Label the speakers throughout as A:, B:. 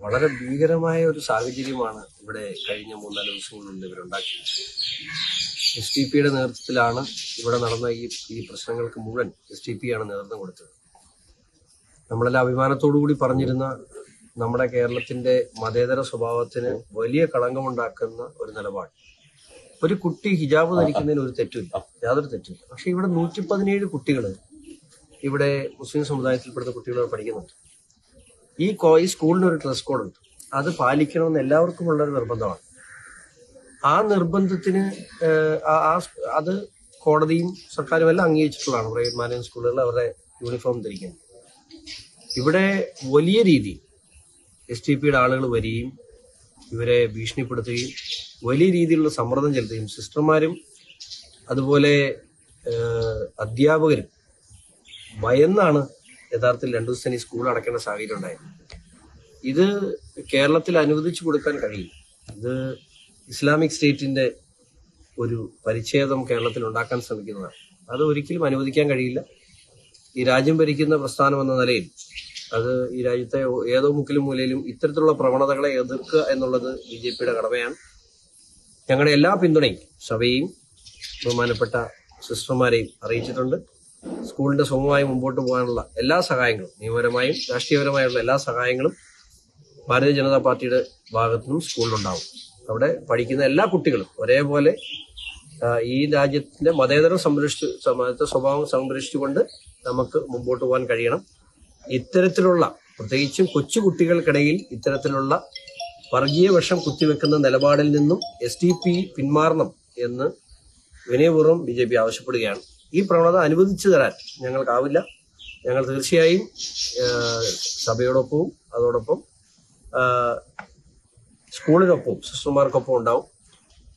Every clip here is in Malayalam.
A: വളരെ ഭീകരമായ ഒരു സാഹചര്യമാണ് ഇവിടെ കഴിഞ്ഞ മൂന്നാൽ ദിവസങ്ങളുണ്ട് ഇവരുണ്ടാക്കിയത്. എസ് ടി പിയുടെ നേതൃത്വത്തിലാണ് ഇവിടെ നടന്ന ഈ ഈ പ്രശ്നങ്ങൾക്ക് മുഴുവൻ എസ് ടി പി ആണ് നേതൃത്വം കൊടുത്തത്. നമ്മളെല്ലാം അഭിമാനത്തോടു കൂടി പറഞ്ഞിരുന്ന നമ്മുടെ കേരളത്തിന്റെ മതേതര സ്വഭാവത്തിന് വലിയ കളങ്കമുണ്ടാക്കുന്ന ഒരു നിലപാട്. ഒരു കുട്ടി ഹിജാബ് ധരിക്കുന്നതിന് ഒരു തെറ്റില്ല യാതൊരു തെറ്റില്ല പക്ഷെ ഇവിടെ നൂറ്റി പതിനേഴ് കുട്ടികൾ ഇവിടെ മുസ്ലിം സമുദായത്തിൽപ്പെടുന്ന കുട്ടികൾ പഠിക്കുന്നുണ്ട്. ഈ കോ ഈ സ്കൂളിന് ഒരു ഡ്രസ് കോഡ് ഉണ്ട്. അത് പാലിക്കണമെന്ന് എല്ലാവർക്കും ഉള്ള ഒരു നിർബന്ധമാണ്. ആ നിർബന്ധത്തിന് ആ- അത് കോടതിയും സർക്കാരും എല്ലാം അംഗീകരിച്ചിട്ടുള്ളതാണ്. പ്രൈവറ്റ് മാനേജ് സ്കൂളുകൾ അവരുടെ യൂണിഫോം ധരിക്കുന്നത്. ഇവിടെ വലിയ രീതി എസ് ടി പിയുടെ ആളുകൾ വരികയും ഇവരെ ഭീഷണിപ്പെടുത്തുകയും വലിയ രീതിയിലുള്ള സമ്മർദ്ദം ചെലുത്തുകയും സിസ്റ്റർമാരും അതുപോലെ അധ്യാപകരും ഭയന്നാണ് യഥാർത്ഥത്തിൽ രണ്ടു ദിവസം ഈ സ്കൂൾ അടയ്ക്കേണ്ട സാഹചര്യം ഉണ്ടായത് ഇത് കേരളത്തിൽ അനുവദിച്ചു കൊടുക്കാൻ കഴിയില്ല. ഇത് ഇസ്ലാമിക് സ്റ്റേറ്റിന്റെ ഒരു പരിച്ഛേദം കേരളത്തിൽ ഉണ്ടാക്കാൻ ശ്രമിക്കുന്നതാണ്. അത് ഒരിക്കലും അനുവദിക്കാൻ കഴിയില്ല. ഈ രാജ്യം ഭരിക്കുന്ന പ്രസ്ഥാനം എന്ന നിലയിൽ അത് ഈ രാജ്യത്തെ ഏതോ മുക്കിലും മൂലയിലും ഇത്തരത്തിലുള്ള പ്രവണതകളെ എതിർക്കുക എന്നുള്ളത് ബി ജെ പിയുടെ കടമയാണ്. ഞങ്ങളുടെ എല്ലാ പിന്തുണയും സഭയെയും ബഹുമാനപ്പെട്ട സിസ്റ്റർമാരെയും അറിയിച്ചിട്ടുണ്ട്. സ്കൂളിന്റെ സുഖമായി മുമ്പോട്ട് പോകാനുള്ള എല്ലാ സഹായങ്ങളും നിയമപരമായും രാഷ്ട്രീയപരമായുള്ള എല്ലാ സഹായങ്ങളും ഭാരതീയ ജനതാ പാർട്ടിയുടെ ഭാഗത്തു നിന്നും സ്കൂളിലുണ്ടാവും. അവിടെ പഠിക്കുന്ന എല്ലാ കുട്ടികളും ഒരേപോലെ ഈ രാജ്യത്തിന്റെ മതേതരം സംരക്ഷിച്ചു മതത്തെ സ്വഭാവം സംരക്ഷിച്ചുകൊണ്ട് നമുക്ക് മുമ്പോട്ട് പോകാൻ കഴിയണം. ഇത്തരത്തിലുള്ള പ്രത്യേകിച്ചും കൊച്ചു കുട്ടികൾക്കിടയിൽ ഇത്തരത്തിലുള്ള വർഗീയ വിഷം കുത്തിവെക്കുന്ന നിലപാടിൽ നിന്നും എസ് പിന്മാറണം എന്ന് വിനയപൂർവം ബി ആവശ്യപ്പെടുകയാണ്. ഈ പ്രവണത അനുവദിച്ചു തരാൻ ഞങ്ങൾക്കാവില്ല. ഞങ്ങൾ തീർച്ചയായും സഭയോടൊപ്പവും അതോടൊപ്പം സ്കൂളിനൊപ്പവും സിസ്റ്റർമാർക്കൊപ്പം ഉണ്ടാവും.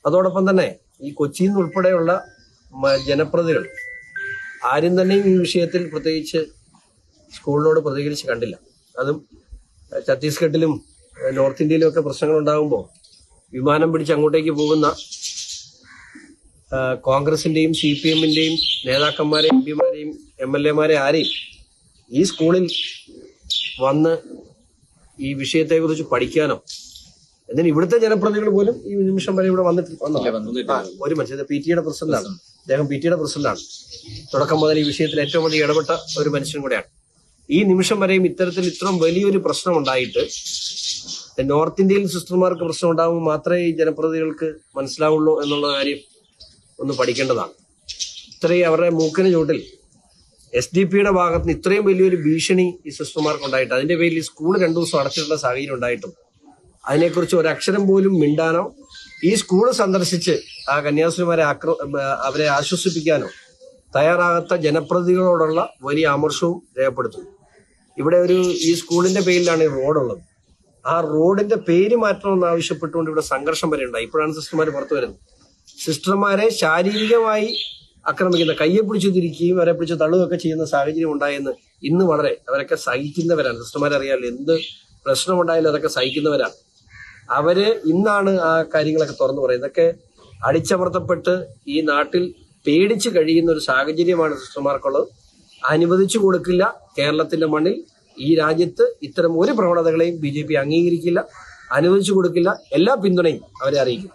A: അതോടൊപ്പം തന്നെ ഈ കൊച്ചിയിൽ നിന്നുൾപ്പെടെയുള്ള ജനപ്രതികൾ ആരും തന്നെയും ഈ വിഷയത്തിൽ പ്രത്യേകിച്ച് സ്കൂളിനോട് പ്രതികരിച്ച് കണ്ടില്ല. അതും ഛത്തീസ്ഗഡിലും നോർത്ത് ഇന്ത്യയിലും ഒക്കെ പ്രശ്നങ്ങൾ ഉണ്ടാകുമ്പോൾ വിമാനം പിടിച്ച് അങ്ങോട്ടേക്ക് പോകുന്ന കോൺഗ്രസിന്റെയും സി പി എമ്മിന്റെയും നേതാക്കന്മാരെയും എം പിമാരെയും എം എൽ എമാരെ ആരെയും ഈ സ്കൂളിൽ വന്ന് ഈ വിഷയത്തെക്കുറിച്ച് പഠിക്കാനോ എന്തിന് ഇവിടുത്തെ ജനപ്രതിനിധികൾ പോലും ഈ നിമിഷം വരെ ഇവിടെ വന്നിട്ട് വന്നോ? ഒരു മനുഷ്യൻ പി ടിയുടെ പ്രസിഡന്റാണ്. അദ്ദേഹം പി ടിയുടെ പ്രസിഡന്റാണ്. തുടക്കം മുതൽ ഈ വിഷയത്തിൽ ഏറ്റവും അധികം ഇടപെട്ട ഒരു മനുഷ്യൻ കൂടെയാണ്. ഈ നിമിഷം വരെയും ഇത്തരത്തിൽ ഇത്രയും വലിയൊരു പ്രശ്നം ഉണ്ടായിട്ട് നോർത്ത് ഇന്ത്യയിൽ സിസ്റ്റർമാർക്ക് പ്രശ്നം ഉണ്ടാകുമ്പോൾ മാത്രമേ ഈ ജനപ്രതിനിധികൾക്ക് മനസ്സിലാവുള്ളൂ എന്നുള്ള കാര്യം ഒന്ന് പഠിക്കേണ്ടതാണ്. ഇത്രയും അവരുടെ മൂക്കിന് ചൂട്ടിൽ എസ് ഡി പിയുടെ ഭാഗത്ത് നിന്ന് ഇത്രയും വലിയൊരു ഭീഷണി ഈ സിസ്റ്റർമാർക്ക് ഉണ്ടായിട്ട് അതിന്റെ പേരിൽ സ്കൂൾ രണ്ടു ദിവസം അടച്ചിട്ടുള്ള സാഹചര്യം ഉണ്ടായിട്ടും അതിനെക്കുറിച്ച് ഒരക്ഷരം പോലും മിണ്ടാനോ ഈ സ്കൂൾ സന്ദർശിച്ച് ആ കന്യാസ്ത്രീമാരെ ആക്ര അവരെ ആശ്വസിപ്പിക്കാനോ തയ്യാറാകാത്ത ജനപ്രതിനിധികളോടുള്ള വലിയ ആമർശവും രേഖപ്പെടുത്തുന്നു ഇവിടെ ഒരു ഈ സ്കൂളിന്റെ പേരിലാണ് ഈ റോഡുള്ളത്. ആ റോഡിന്റെ പേര് മാറ്റണമെന്ന് ആവശ്യപ്പെട്ടുകൊണ്ട് ഇവിടെ സംഘർഷം വരെ ഉണ്ടായി. ഇപ്പോഴാണ് സിസ്റ്റർമാർ പുറത്തു വരുന്നത്. സിസ്റ്റർമാരെ ശാരീരികമായി ആക്രമിക്കുന്ന കയ്യെ പിടിച്ചു തിരിക്കുകയും അവരെ പിടിച്ച് തള്ളുകയൊക്കെ ചെയ്യുന്ന സാഹചര്യം ഉണ്ടായെന്ന് ഇന്ന് വളരെ അവരൊക്കെ സഹിക്കുന്നവരാണ്. സിസ്റ്റർമാരെ അറിയാമല്ലോ എന്ത് പ്രശ്നമുണ്ടായാലും അതൊക്കെ സഹിക്കുന്നവരാണ്. അവർ ഇന്നാണ് ആ കാര്യങ്ങളൊക്കെ തുറന്നു പറയുന്നത്. ഇതൊക്കെ അടിച്ചമർത്തപ്പെട്ട് ഈ നാട്ടിൽ പേടിച്ച് കഴിയുന്ന ഒരു സാഹചര്യമാണ് സിസ്റ്റർമാർക്കുള്ളത്. അനുവദിച്ചു കൊടുക്കില്ല. കേരളത്തിന്റെ മണ്ണിൽ ഈ രാജ്യത്ത് ഇത്തരം ഒരു പ്രവണതകളെയും ബി ജെ പി അംഗീകരിക്കില്ല. അനുവദിച്ചു കൊടുക്കില്ല. എല്ലാ പിന്തുണയും അവരെ അറിയിക്കും.